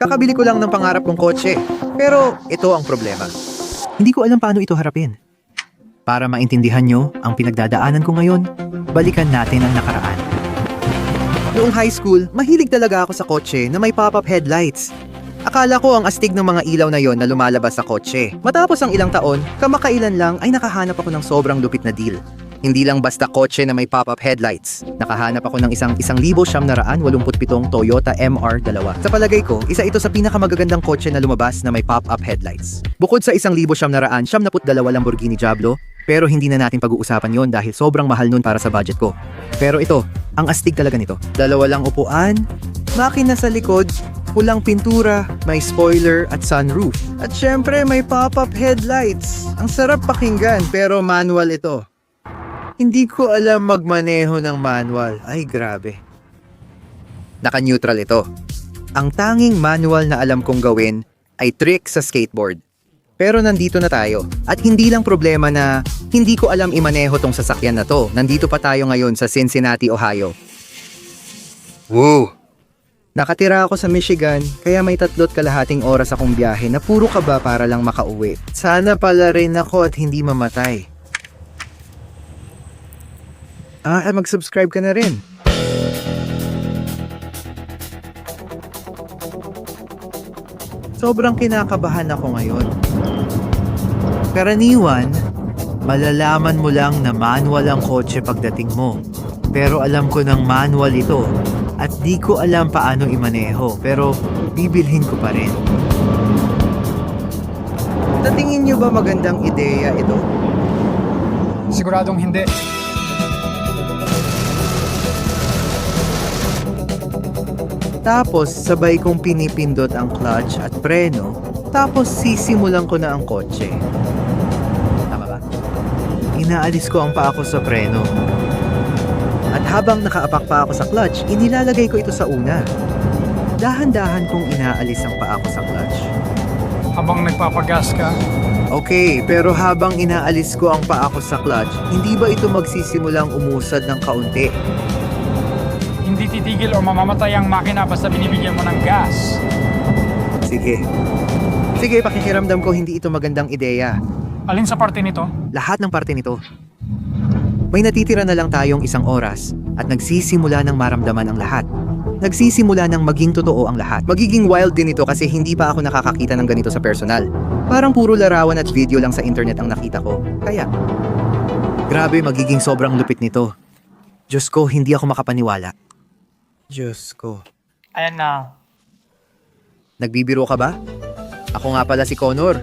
Kakabili ko lang ng pangarap kong kotse. Pero ito ang problema. Hindi ko alam paano ito harapin. Para maintindihan nyo ang pinagdadaanan ko ngayon, balikan natin ang nakaraan. Noong high school, mahilig talaga ako sa kotse na may pop-up headlights. Akala ko ang astig ng mga ilaw na yon na lumalabas sa kotse. Matapos ang ilang taon, kamakailan lang ay nakahanap ako ng sobrang lupit na deal. Hindi lang basta kotse na may pop-up headlights. Nakahanap ako ng isang isang libo siyam na raan walumput pitong Toyota MR2. Sa palagay ko, isa ito sa pinakamagagandang kotse na lumabas na may pop-up headlights. Bukod sa isang libo siyam na raan, siyam na put dalawa Lamborghini Diablo, pero hindi na natin pag-uusapan yon dahil sobrang mahal nun para sa budget ko. Pero ito, ang astig talaga nito. Dalawa lang upuan, makina sa likod, pulang pintura, may spoiler at sunroof. At syempre may pop-up headlights. Ang sarap pakinggan pero manual ito. Hindi ko alam magmaneho ng manual. Ay grabe. Naka-neutral ito. Ang tanging manual na alam kong gawin ay trick sa skateboard. Pero nandito na tayo. At hindi lang problema na hindi ko alam imaneho tong sasakyan na to. Nandito pa tayo ngayon sa Cincinnati, Ohio. Woo! Nakatira ako sa Michigan, kaya may tatlot kalahating oras akong biyahe na puro kaba para lang makauwi. Sana pala rin ako at hindi mamatay. Ah, eh, mag-subscribe ka na rin. Sobrang kinakabahan ako ngayon. Karaniwan, malalaman mo lang na manual ang kotse pagdating mo. Pero alam ko ng manual ito at di ko alam paano imaneho pero bibilhin ko pa rin. Natingin nyo ba magandang ideya ito? Siguradong hindi. Tapos sabay kong pinipindot ang clutch at preno, tapos sisimulan ko na ang kotse. Tama ba? Inaalis ko ang paa ko sa preno. At habang nakaapak pa ako sa clutch, inilalagay ko ito sa una. Dahan-dahan kong inaalis ang paa ko sa clutch. Habang nagpapagas ka, Okay, pero habang inaalis ko ang paa ko sa clutch, hindi ba ito magsisimulang umusad ng kaunti? Hindi titigil o mamamatay ang makina basta binibigyan mo ng gas. Sige. Sige, pakikiramdam ko hindi ito magandang ideya. Alin sa parte nito? lahat ng parte nito. May natitira na lang tayong isang oras at nagsisimula ng maramdaman ang lahat. Nagsisimula ng maging totoo ang lahat. Magiging wild din ito kasi hindi pa ako nakakakita ng ganito sa personal. Parang puro larawan at video lang sa internet ang nakita ko. Kaya, grabe magiging sobrang lupit nito. Diyos ko, hindi ako makapaniwala. Diyos ko. Ayan na. Nagbibiro ka ba? Ako nga pala si Connor.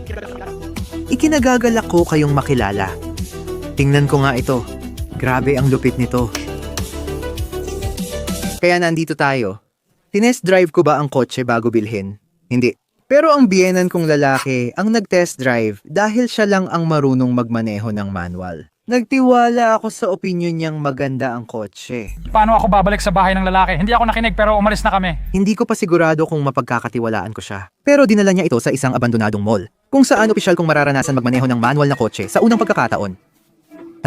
Ikinagagalak ko kayong makilala. Tingnan ko nga ito. Grabe ang lupit nito. Kaya nandito tayo. Tinest drive ko ba ang kotse bago bilhin? Hindi. Pero ang biyenan kong lalaki ang nag-test drive dahil siya lang ang marunong magmaneho ng manual. Nagtiwala ako sa opinion niyang maganda ang kotse. Paano ako babalik sa bahay ng lalaki? Hindi ako nakinig pero umalis na kami. Hindi ko pa sigurado kung mapagkakatiwalaan ko siya. Pero dinala niya ito sa isang abandonadong mall, kung saan opisyal kong mararanasan magmaneho ng manual na kotse sa unang pagkakataon.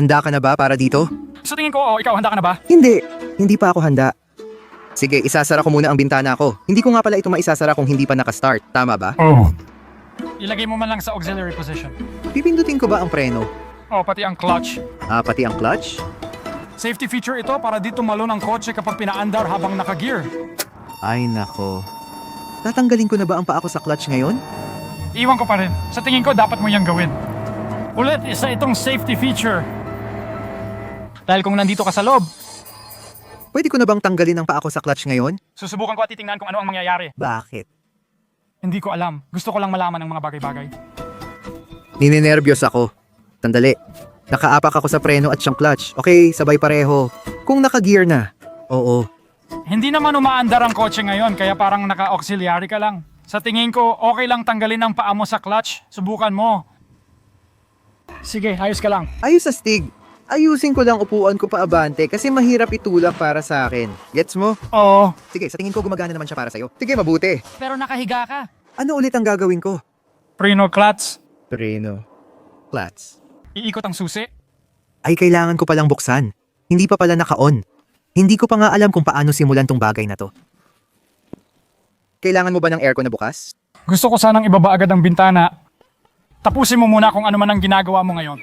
Handa ka na ba para dito? Sa tingin ko, oh, ikaw handa ka na ba? Hindi. Hindi pa ako handa. Sige, isasara ko muna ang bintana ko. Hindi ko nga pala ito maisasara kung hindi pa nakastart. Tama ba? Oh. Ilagay mo man lang sa auxiliary position. Pipindutin ko ba ang preno? Oh, pati ang clutch. Ah, pati ang clutch? Safety feature ito para dito malon ang kotse kapag pinaandar habang naka-gear. Ay nako. Tatanggalin ko na ba ang paa ko sa clutch ngayon? Iwan ko pa rin. Sa tingin ko, dapat mo yung gawin. Ulit, isa itong safety feature. Dahil kung nandito ka sa loob, Pwede ko na bang tanggalin ang paa ko sa clutch ngayon? susubukan ko at titingnan kung ano ang mangyayari. Bakit? Hindi ko alam. Gusto ko lang malaman ng mga bagay-bagay. Nininervyos ako. Sandali. Nakaapak ako sa preno at siyang clutch. Okay, sabay pareho. Kung naka-gear na. Oo. Hindi naman umaandar ang kotse ngayon, kaya parang naka-auxiliary ka lang. Sa tingin ko, okay lang tanggalin ang paa mo sa clutch. Subukan mo. Sige, ayos ka lang. Ayos sa stig. Ayusin ko lang upuan ko pa abante kasi mahirap itulak para sa akin. Gets mo? Oo. Sige, sa tingin ko gumagana naman siya para sa'yo. Sige, mabuti. Pero nakahiga ka. Ano ulit ang gagawin ko? Preno clutch. Preno. Flats. Iikot ang susi. Ay, kailangan ko palang buksan. Hindi pa pala naka-on. Hindi ko pa nga alam kung paano simulan tong bagay na to. Kailangan mo ba ng aircon na bukas? Gusto ko sanang ibaba agad ang bintana. Tapusin mo muna kung ano man ang ginagawa mo ngayon.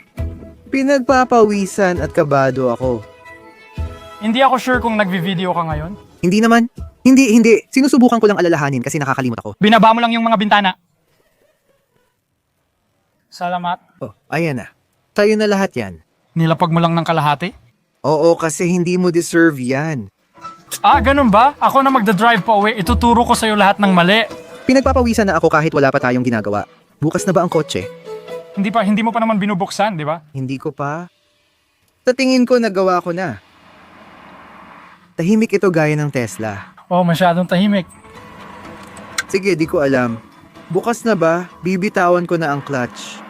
Pinagpapawisan at kabado ako. Hindi ako sure kung nagvi-video ka ngayon. Hindi naman. Hindi, hindi. Sinusubukan ko lang alalahanin kasi nakakalimot ako. Binaba mo lang yung mga bintana. Salamat. Oh, ayan na. Tayo na lahat yan. Nilapag mo lang ng kalahati? Oo, kasi hindi mo deserve yan. Ah, ganun ba? Ako na magdadrive pa uwi, ituturo ko sa'yo lahat ng mali. Pinagpapawisan na ako kahit wala pa tayong ginagawa. Bukas na ba ang kotse? Hindi pa, hindi mo pa naman binubuksan, di ba? Hindi ko pa. Sa tingin ko, nagawa ko na. Tahimik ito gaya ng Tesla. Oh, masyadong tahimik. Sige, di ko alam. Bukas na ba, bibitawan ko na ang clutch.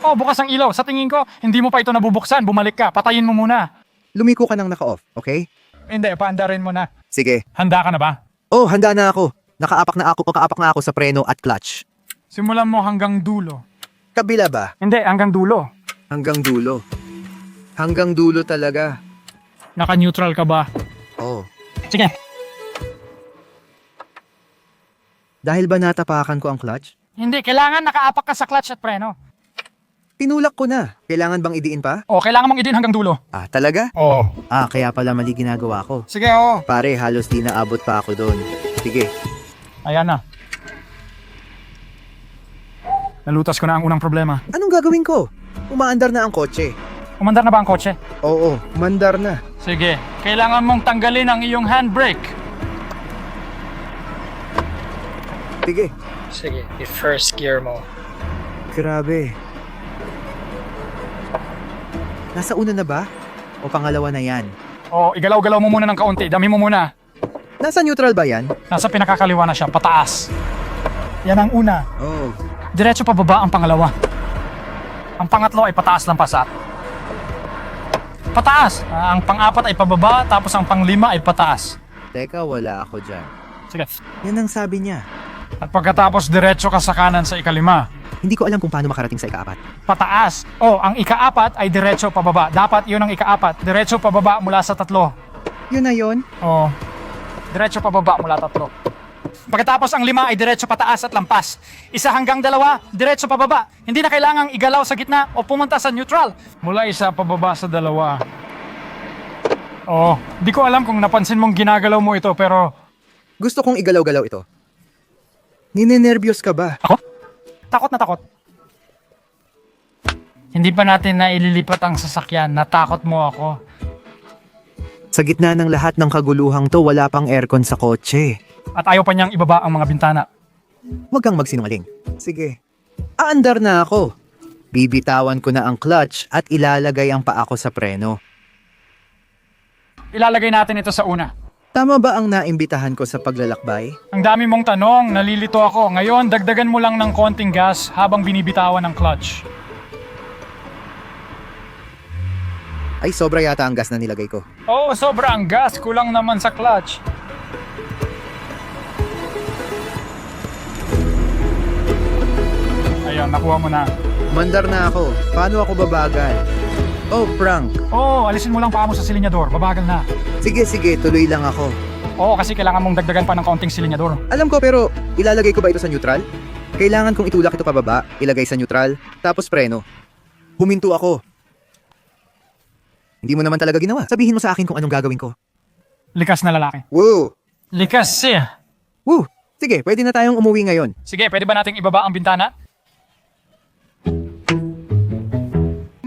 Oh, bukas ang ilaw. Sa tingin ko, hindi mo pa ito nabubuksan. Bumalik ka. Patayin mo muna. Lumiko ka nang naka-off, okay? Hindi, paandarin mo na. Sige. Handa ka na ba? Oh, handa na ako. Nakaapak na ako, nakaapak na ako sa preno at clutch. Simulan mo hanggang dulo. Kabila ba? Hindi, hanggang dulo. Hanggang dulo. Hanggang dulo talaga. Naka-neutral ka ba? Oh. Sige. Dahil ba natapakan ko ang clutch? Hindi, kailangan nakaapak ka sa clutch at preno. Tinulak ko na. Kailangan bang idiin pa? Oh, kailangan mong idin hanggang dulo. Ah, talaga? Oh. Ah, kaya pala mali ginagawa ko. Sige, oh. Pare, halos di naabot pa ako doon. Sige. Ayan na. Nalutas ko na ang unang problema. Anong gagawin ko? Umaandar na ang kotse. Umandar na ba ang kotse? Oo, mandar na. Sige. Kailangan mong tanggalin ang iyong handbrake. Sige. Sige, i-first gear mo. Grabe. Nasa una na ba? O pangalawa na yan? Oh, igalaw-galaw mo muna ng kaunti. Dami mo muna. Nasa neutral ba yan? Nasa pinakakaliwa na siya, pataas. Yan ang una. Oh. Diretso pa baba ang pangalawa. Ang pangatlo ay pataas lang pasat. Pataas. Ah, ang pang-apat ay pababa, tapos ang panglima ay pataas. Teka, wala ako dyan. Sige. Yan ang sabi niya. At pagkatapos diretso ka sa kanan sa ikalima. Hindi ko alam kung paano makarating sa ikaapat. Pataas. Oh, ang ikaapat ay diretso pababa. Dapat yun ang ikaapat. Diretso pababa mula sa tatlo. Yun na yun. Oh. Diretso pababa mula tatlo. Pagkatapos ang lima ay diretso pataas at lampas. Isa hanggang dalawa, diretso pababa. Hindi na kailangang igalaw sa gitna o pumunta sa neutral. Mula isa pababa sa dalawa. Oh, di ko alam kung napansin mong ginagalaw mo ito pero Gusto kong igalaw-galaw ito. Ninenervyos ka ba? ako? Takot na takot. Hindi pa natin na ililipat ang sasakyan. Natakot mo ako. Sa gitna ng lahat ng kaguluhang to, wala pang aircon sa kotse. At ayaw pa niyang ibaba ang mga bintana. Huwag kang magsinungaling. Sige. Aandar na ako. Bibitawan ko na ang clutch at ilalagay ang paa ko sa preno. Ilalagay natin ito sa una. Tama ba ang naimbitahan ko sa paglalakbay? Ang dami mong tanong, nalilito ako. Ngayon, dagdagan mo lang ng konting gas habang binibitawan ng clutch. Ay, sobra yata ang gas na nilagay ko. Oo, sobra ang gas. Kulang naman sa clutch. Ayun, nakuha mo na. Mandar na ako. Paano ako babagal? Oh, prank. Oo, alisin mo lang paa mo sa silinyador. Babagal na. Sige, sige, tuloy lang ako. Oo, kasi kailangan mong dagdagan pa ng konting silinyador. Alam ko pero ilalagay ko ba ito sa neutral? Kailangan kong itulak ito pababa, ilagay sa neutral, tapos preno. Huminto ako. Hindi mo naman talaga ginawa. Sabihin mo sa akin kung anong gagawin ko. Likas na lalaki. Woo! Likas siya. Woo! Sige, pwede na tayong umuwi ngayon. Sige, pwede ba nating ibaba ang bintana?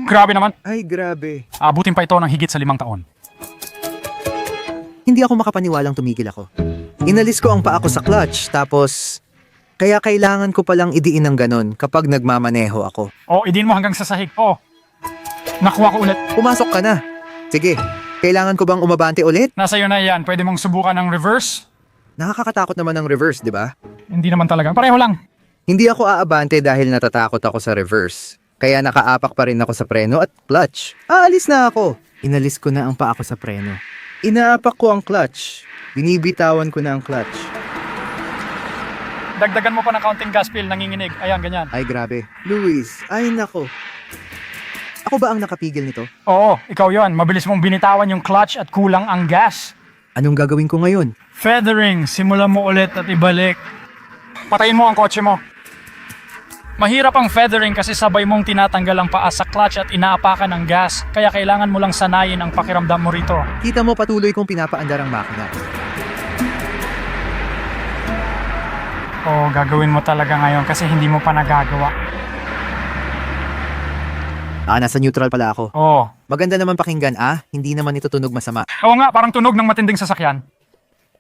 Grabe naman. Ay, grabe. Abutin pa ito ng higit sa limang taon. Hindi ako makapaniwalang tumigil ako. Inalis ko ang paa ko sa clutch, tapos... Kaya kailangan ko palang idiin ng ganon kapag nagmamaneho ako. O, idin mo hanggang sa sahig. O, nakuha ko ulit. Pumasok ka na. Sige, kailangan ko bang umabante ulit? Nasa iyo na yan. Pwede mong subukan ng reverse? Nakakatakot naman ng reverse, di ba? Hindi naman talaga. Pareho lang. Hindi ako aabante dahil natatakot ako sa reverse. Kaya nakaapak pa rin ako sa preno at clutch. Aalis na ako. Inalis ko na ang paa ko sa preno. Inaapak ko ang clutch. Binibitawan ko na ang clutch. Dagdagan mo pa ng counting gas pill, nanginginig. Ayan, ganyan. Ay grabe. Luis, ay nako. Ako ba ang nakapigil nito? Oo, ikaw yon. Mabilis mong binitawan yung clutch at kulang ang gas. Anong gagawin ko ngayon? Feathering, simulan mo ulit at ibalik. Patayin mo ang kotse mo. Mahirap ang feathering kasi sabay mong tinatanggal ang paa sa clutch at inaapakan ng gas, kaya kailangan mo lang sanayin ang pakiramdam mo rito. Kita mo patuloy kong pinapaandar ang makina. Oo, gagawin mo talaga ngayon kasi hindi mo pa nagagawa. Ah, nasa neutral pala ako. Oo. Maganda naman pakinggan ah, hindi naman ito tunog masama. Oo nga, parang tunog ng matinding sasakyan.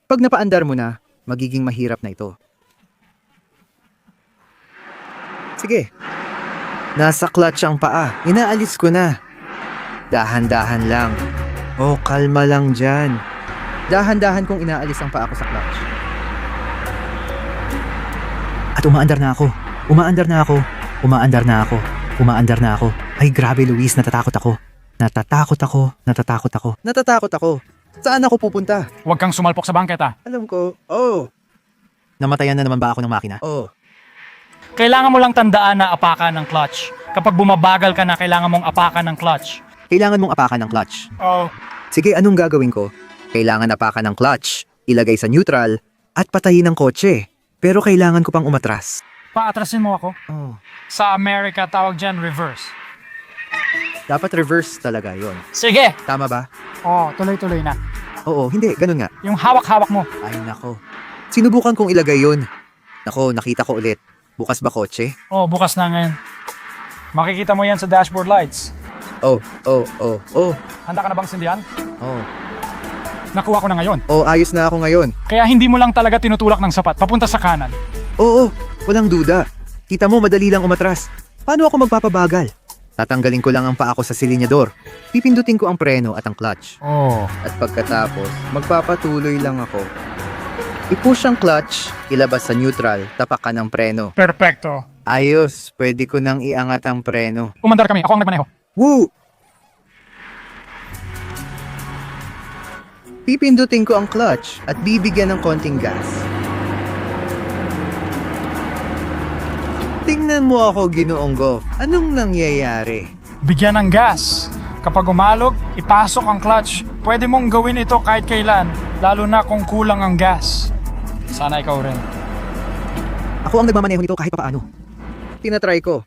Pag napaandar mo na, magiging mahirap na ito. Sige. Nasa clutch ang paa. Inaalis ko na. Dahan-dahan lang. Oh, kalma lang dyan. Dahan-dahan kong inaalis ang paa ko sa clutch. At umaandar na ako. Umaandar na ako. Umaandar na ako. Umaandar na ako. Ay grabe Luis, natatakot ako. Natatakot ako. Natatakot ako. Natatakot ako. Saan ako pupunta? Huwag kang sumalpok sa bangketa. Alam ko. Oh. Namatayan na naman ba ako ng makina? Oh. Kailangan mo lang tandaan na apakan ng clutch. Kapag bumabagal ka na, kailangan mong apakan ng clutch. Kailangan mong apakan ng clutch. Oo. Sige, anong gagawin ko? Kailangan apakan ng clutch, ilagay sa neutral, at patayin ng kotse. Pero kailangan ko pang umatras. Paatrasin mo ako. Oh. Sa America, tawag dyan reverse. Dapat reverse talaga yon. Sige! Tama ba? Oo, tuloy-tuloy na. Oo, hindi. Ganun nga. Yung hawak-hawak mo. Ay, nako. Sinubukan kong ilagay yun. Nako, nakita ko ulit. Bukas ba kotse? Oo, bukas na ngayon. Makikita mo yan sa dashboard lights. Oh, oh, oh, oh, Handa ka na bang sindihan? oh. Nakuha ko na ngayon. Oh, ayos na ako ngayon. Kaya hindi mo lang talaga tinutulak ng sapat, papunta sa kanan. Oo, walang duda. Kita mo, madali lang umatras. Paano ako magpapabagal? Tatanggalin ko lang ang paa ko sa silinyador. Pipindutin ko ang preno at ang clutch. Oo. At pagkatapos, magpapatuloy lang ako. I-push ang clutch, ilabas sa neutral, tapakan ang preno. Perfecto. Ayos, pwede ko nang iangat ang preno. Umandar kami, ako ang nagmaneho. Woo! Pipindutin ko ang clutch at bibigyan ng konting gas. Tingnan mo ako, Ginoong Goff. Anong nangyayari? Bigyan ng gas. Kapag umalog, ipasok ang clutch. Pwede mong gawin ito kahit kailan, lalo na kung kulang ang gas. Sana ikaw rin. Ako ang nagmamaneho nito kahit papaano. Tinatry ko.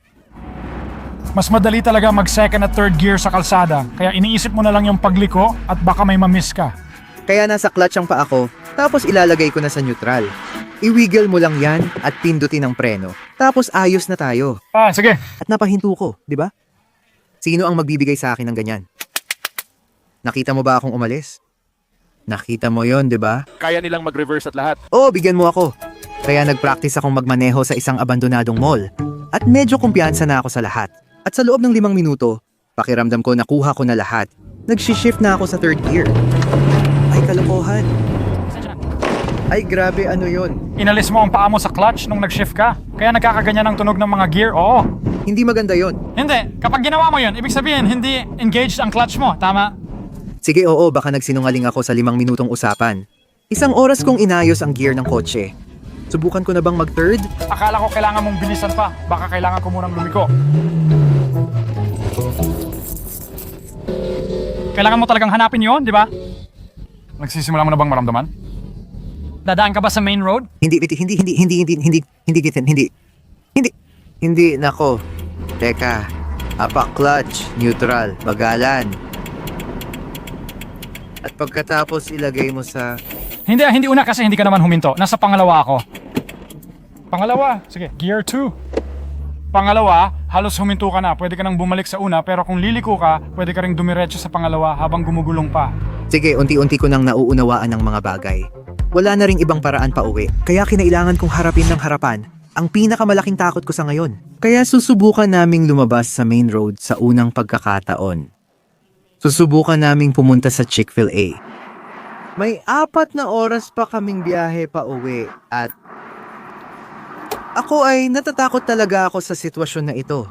Mas madali talaga mag second at third gear sa kalsada, kaya iniisip mo na lang yung pagliko at baka may mamiss ka. Kaya nasa clutch ang paa ko, tapos ilalagay ko na sa neutral. I-wiggle mo lang yan at pindutin ang preno. Tapos ayos na tayo. Ah, sige. At napahinto ko, di ba? Sino ang magbibigay sa akin ng ganyan? Nakita mo ba akong umalis? Nakita mo yon, di ba? kaya nilang mag-reverse at lahat. Oo, bigyan mo ako. Kaya nag-practice akong magmaneho sa isang abandonadong mall. At medyo kumpiyansa na ako sa lahat. At sa loob ng limang minuto, pakiramdam ko nakuha ko na lahat. Nag-shift na ako sa third gear. Ay, kalokohan. Ay, grabe, ano yon? Inalis mo ang paa mo sa clutch nung nag-shift ka, kaya nagkakaganyan ang tunog ng mga gear. Oo. Hindi maganda yon. Hindi, kapag ginawa mo yun, ibig sabihin hindi engaged ang clutch mo, tama? Sige, oo, baka nagsinungaling ako sa limang minutong usapan. Isang oras kong inayos ang gear ng kotse. Subukan ko na bang mag-third? Akala ko kailangan mong bilisan pa, baka kailangan ko munang lumiko. Kailangan mo talagang hanapin yon, di ba? Nagsisimula mo na bang maramdaman? Dadaan ka ba sa main road? Hindi, hindi, hindi, hindi, hindi, hindi, hindi, hindi, hindi, hindi, hindi, hindi, nako. Teka, apak clutch, neutral, bagalan. At pagkatapos ilagay mo sa... Hindi, ah, hindi una kasi hindi ka naman huminto. Nasa pangalawa ako. Pangalawa, sige, gear 2. Pangalawa, halos huminto ka na. Pwede ka nang bumalik sa una, pero kung liliko ka, pwede ka ring dumiretso sa pangalawa habang gumugulong pa. Sige, unti-unti ko nang nauunawaan ng mga bagay. Wala na ring ibang paraan pa uwi, kaya kinailangan kong harapin ng harapan ang pinakamalaking takot ko sa ngayon. Kaya susubukan naming lumabas sa main road sa unang pagkakataon. Susubukan naming pumunta sa Chick-fil-A. May apat na oras pa kaming biyahe pa uwi at ako ay natatakot talaga ako sa sitwasyon na ito.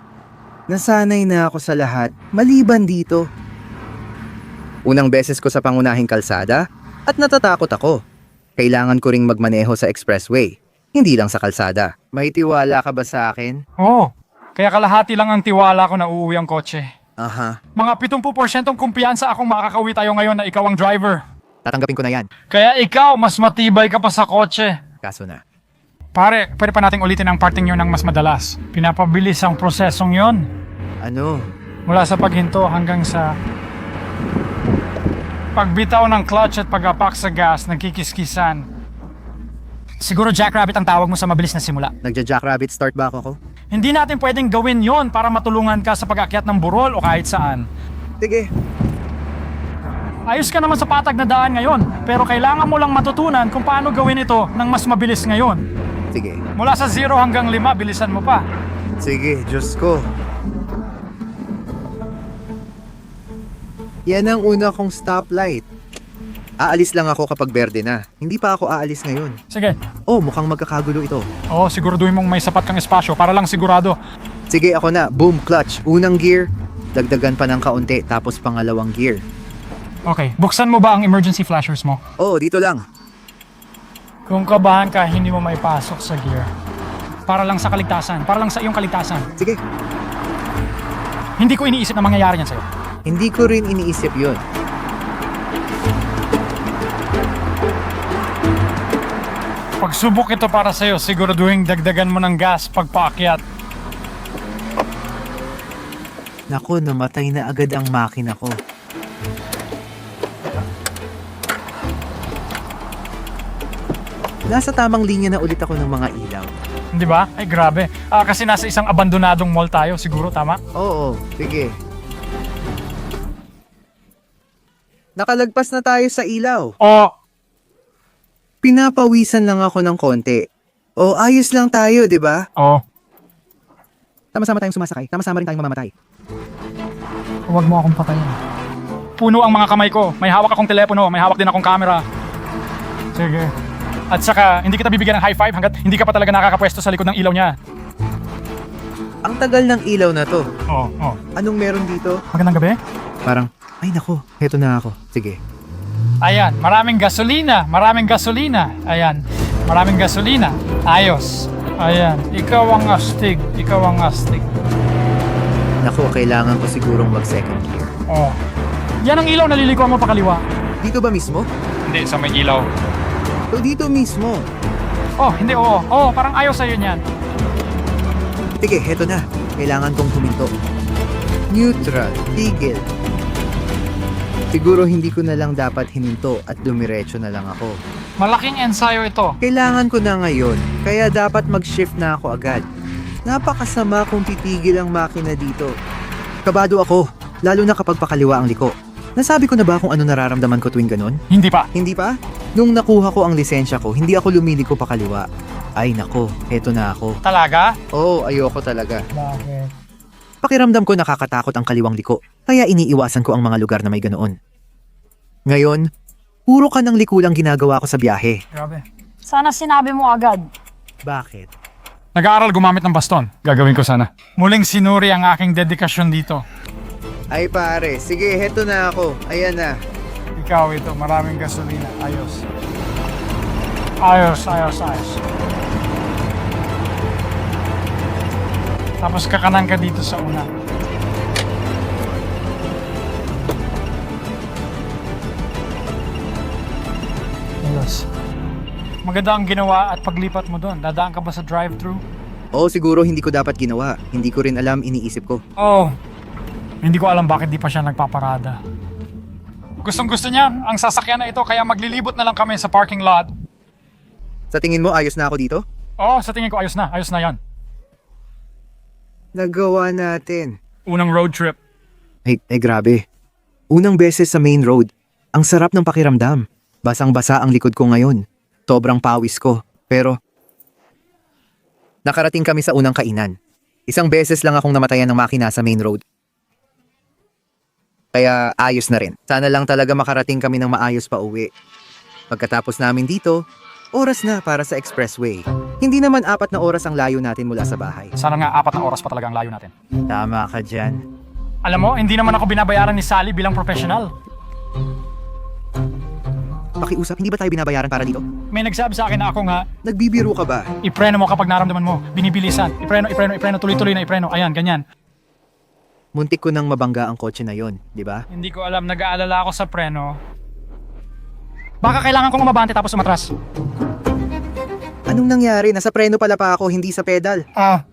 Nasanay na ako sa lahat, maliban dito. Unang beses ko sa pangunahing kalsada at natatakot ako. Kailangan ko ring magmaneho sa expressway, hindi lang sa kalsada. May tiwala ka ba sa akin? Oo, kaya kalahati lang ang tiwala ko na uuwi ang kotse. Aha. Mga 70% kumpiyansa akong makakauwi tayo ngayon na ikaw ang driver. Tatanggapin ko na yan. Kaya ikaw, mas matibay ka pa sa kotse. Kaso na. Pare, pwede pa nating ulitin ang parting yun ng mas madalas. Pinapabilis ang prosesong yon Ano? mula sa paghinto hanggang sa pagbitaw ng clutch at pag-apak sa gas, nagkikiskisan. Siguro Jackrabbit ang tawag mo sa mabilis na simula. Nagja-jackrabbit start ba ako ko? Hindi natin pwedeng gawin yon para matulungan ka sa pag-akyat ng burol o kahit saan. Sige. Ayos ka naman sa patag na daan ngayon, pero kailangan mo lang matutunan kung paano gawin ito ng mas mabilis ngayon. Sige. Mula sa 0 hanggang 5, bilisan mo pa. Sige, Diyos ko. Yan ang una kong stoplight. Aalis lang ako kapag berde na. Hindi pa ako aalis ngayon. Sige. Oh, mukhang magkakagulo ito. Oo, siguraduhin mong may sapat kang espasyo para lang sigurado. Sige, ako na. Boom, clutch. Unang gear. Dagdagan pa ng kaunti, tapos pangalawang gear. Okay, buksan mo ba ang emergency flashers mo? Oh, dito lang. Kung kabahan ka, hindi mo maipasok sa gear. Para lang sa kaligtasan. Para lang sa iyong kaligtasan. Sige. Hindi ko iniisip na mangyayari yan sa'yo. Hindi ko rin iniisip yun. Pagsubok ito para sa'yo, siguraduhin dagdagan mo ng gas pagpaakyat. Nako, namatay na agad ang makina ko. Nasa tamang linya na ulit ako ng mga ilaw. Di ba? Ay, grabe. Ah, kasi nasa isang abandonadong mall tayo, siguro, tama? Oo, sige. Nakalagpas na tayo sa ilaw. O, Pinapawisan lang ako ng konti. O ayos lang tayo, di ba? o, Tama-sama tayong sumasakay. Tama-sama rin tayong mamamatay. huwag mo akong patayin. Puno ang mga kamay ko. May hawak akong telepono, may hawak din akong camera. Sige. At saka, hindi kita bibigyan ng high five hanggat hindi ka pa talaga nakakapwesto sa likod ng ilaw niya. Ang tagal ng ilaw na to. Oo, oo. Anong meron dito? Magandang gabi. Parang, ay nako, heto na ako. Sige. Ayan, maraming gasolina, maraming gasolina. Ayan, maraming gasolina. Ayos. Ayan, ikaw ang astig, ikaw ang astig. Nako, kailangan ko sigurong mag second gear. Oh. Yan ang ilaw nalilikuan mo pa kaliwa. Dito ba mismo? Hindi, sa may ilaw. O dito mismo. Oh, hindi, oo. Oo, parang ayaw sa'yo niyan. Sige, heto na. Kailangan kong huminto. Neutral. Tigil. Siguro hindi ko na lang dapat hininto at dumiretso na lang ako. Malaking ensayo ito. Kailangan ko na ngayon, kaya dapat mag-shift na ako agad. Napakasama kung titigil ang makina dito. Kabado ako, lalo na kapag pakaliwa ang liko. Nasabi ko na ba kung ano nararamdaman ko tuwing ganon? Hindi pa. Hindi pa? Nung nakuha ko ang lisensya ko, hindi ako lumiliko pa kaliwa. Ay nako, heto na ako. Talaga? Oo, ayoko talaga. Bakit? Pakiramdam ko nakakatakot ang kaliwang liko, kaya iniiwasan ko ang mga lugar na may ganoon. Ngayon, puro ka ng liko lang ginagawa ko sa biyahe. Grabe. Sana sinabi mo agad. Bakit? Nag-aaral gumamit ng baston. Gagawin ko sana. Muling sinuri ang aking dedikasyon dito. Ay pare, sige, heto na ako. Ayan na. Ikaw ito, maraming gasolina. Ayos. Ayos, ayos, ayos. Tapos kakanan ka dito sa una. Maganda ang ginawa at paglipat mo doon. Dadaan ka ba sa drive-thru? Oo, siguro hindi ko dapat ginawa. Hindi ko rin alam, iniisip ko. Oh, hindi ko alam bakit di pa siya nagpaparada. Gustong gusto niya ang sasakyan na ito kaya maglilibot na lang kami sa parking lot. Sa tingin mo, ayos na ako dito? Oo, sa tingin ko ayos na. Ayos na yan. Nagawa natin. Unang road trip. Ay, ay grabe. Unang beses sa main road. Ang sarap ng pakiramdam. Basang-basa ang likod ko ngayon. Sobrang pawis ko. Pero, nakarating kami sa unang kainan. Isang beses lang akong namatayan ng makina sa main road. Kaya ayos na rin. Sana lang talaga makarating kami ng maayos pa uwi. Pagkatapos namin dito, oras na para sa expressway. Hindi naman apat na oras ang layo natin mula sa bahay. Sana nga apat na oras pa talaga ang layo natin. Tama ka dyan. Alam mo, hindi naman ako binabayaran ni Sally bilang professional. Pakiusap, hindi ba tayo binabayaran para dito? May nagsabi sa akin na ako nga, Nagbibiro ka ba? ipreno mo kapag naramdaman mo. Binibilisan. Ipreno, ipreno, ipreno, tuloy-tuloy na ipreno. Ayan, ganyan. Muntik ko nang mabangga ang kotse na yon, di ba? Hindi ko alam, nag-aalala ako sa preno. Baka kailangan kong umabante tapos umatras. Anong nangyari? Nasa preno pala pa ako, hindi sa pedal. Ah,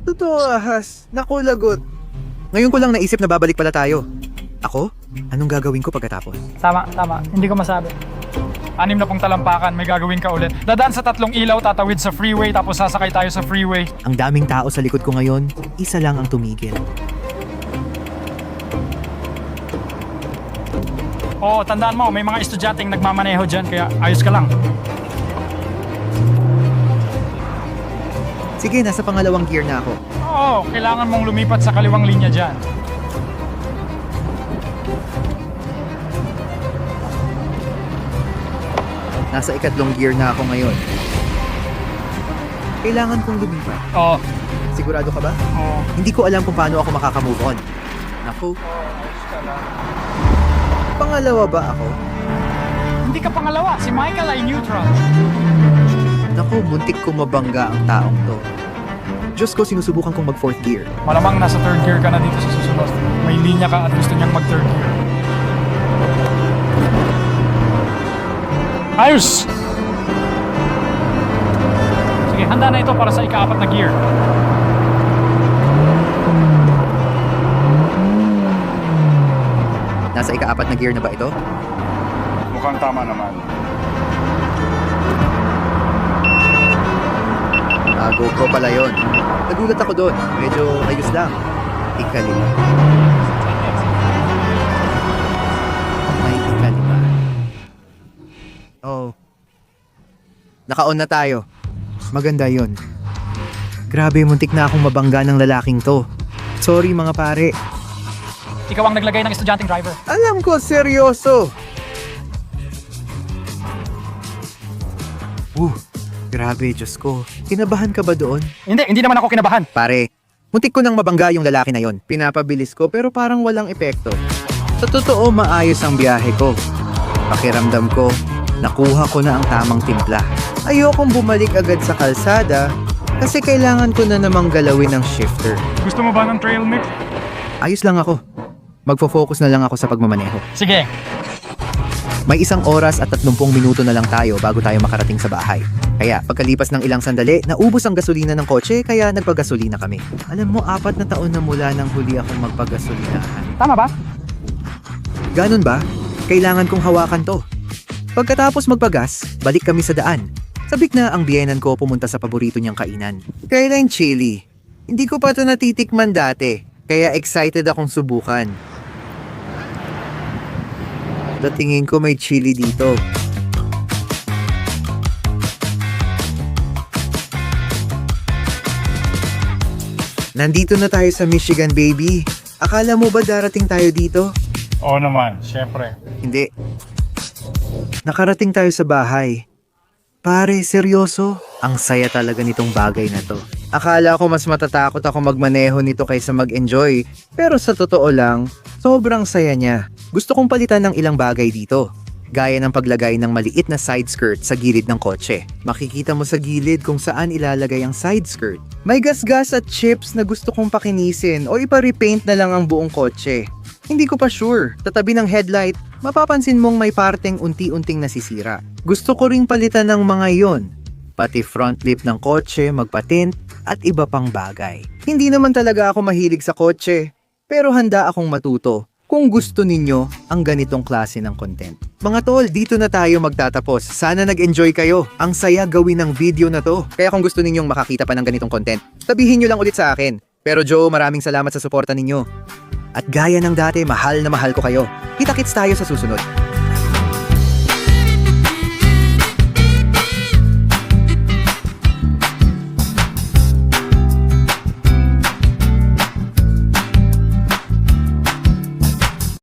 Totoo, ahas. Naku, lagot. Ngayon ko lang naisip na babalik pala tayo. Ako? Anong gagawin ko pagkatapos? tama, tama. Hindi ko masabi. Anim na pong talampakan, may gagawin ka ulit. Dadaan sa tatlong ilaw, tatawid sa freeway, tapos sasakay tayo sa freeway. Ang daming tao sa likod ko ngayon, isa lang ang tumigil. Oo, tandaan mo, may mga estudyanteng nagmamaneho dyan, kaya ayos ka lang. Sige, nasa pangalawang gear na ako. Oo, kailangan mong lumipat sa kaliwang linya dyan. Nasa ikatlong gear na ako ngayon. Kailangan kong lumipat. Oo, Sigurado ka ba? oo. Hindi ko alam kung paano ako makakamove on. Naku, pangalawa ba ako? Hindi ka pangalawa, si Michael ay neutral. Naku, muntik ko mabangga ang taong to. Diyos ko, sinusubukan kong mag fourth gear. Malamang nasa third gear ka na dito sa susunod. May linya ka at gusto niyang mag third gear. Ayos! Sige, handa na ito para sa ikaapat na gear. Nasa ikaapat na gear na ba ito? Mukhang tama naman. Ah, GoPro pala yun. Nagulat ako doon. Medyo ayos lang. Ikalima. Naka-on na tayo. Maganda yun. Grabe, muntik na akong mabangga ng lalaking to. Sorry mga pare. Ikaw ang naglagay ng estudyanteng driver. Alam ko, seryoso. Uh, grabe, Diyos ko. Kinabahan ka ba doon? Hindi, hindi naman ako kinabahan. Pare, muntik ko nang mabangga yung lalaki na yon. Pinapabilis ko pero parang walang epekto. Sa totoo, maayos ang biyahe ko. Pakiramdam ko, nakuha ko na ang tamang timpla. Ayokong bumalik agad sa kalsada kasi kailangan ko na namang galawin ng shifter. Gusto mo ba ng trail mix? Ayos lang ako. Magfo-focus na lang ako sa pagmamaneho. Sige, May isang oras at 30 minuto na lang tayo bago tayo makarating sa bahay. Kaya pagkalipas ng ilang sandali, naubos ang gasolina ng kotse kaya nagpagasolina kami. Alam mo, apat na taon na mula nang huli akong magpagasolinahan. tama ba? Ganon ba? Kailangan kong hawakan to. Pagkatapos magpagas, balik kami sa daan. Sabik na ang biyenan ko pumunta sa paborito niyang kainan. Kailan chili? Hindi ko pa to natitikman dati, kaya excited akong subukan. Datingin ko may chili dito. Nandito na tayo sa Michigan, baby. Akala mo ba darating tayo dito? Oo naman, syempre. Hindi. Nakarating tayo sa bahay. Pare, seryoso? Ang saya talaga nitong bagay na to. Akala ko mas matatakot ako magmaneho nito kaysa mag-enjoy. Pero sa totoo lang, sobrang saya niya. Gusto kong palitan ng ilang bagay dito. Gaya ng paglagay ng maliit na side skirt sa gilid ng kotse. Makikita mo sa gilid kung saan ilalagay ang side skirt. May gasgas at chips na gusto kong pakinisin o ipa-repaint na lang ang buong kotse. Hindi ko pa sure. Tatabi ng headlight, mapapansin mong may parteng unti-unting nasisira. Gusto ko ring palitan ng mga yon. Pati front lip ng kotse, magpatint, at iba pang bagay. Hindi naman talaga ako mahilig sa kotse, pero handa akong matuto kung gusto ninyo ang ganitong klase ng content. Mga tol, dito na tayo magtatapos. Sana nag-enjoy kayo. Ang saya gawin ng video na to. Kaya kung gusto ninyong makakita pa ng ganitong content, sabihin nyo lang ulit sa akin. Pero Joe, maraming salamat sa suporta ninyo. At gaya ng dati, mahal na mahal ko kayo. Kita-kits tayo sa susunod.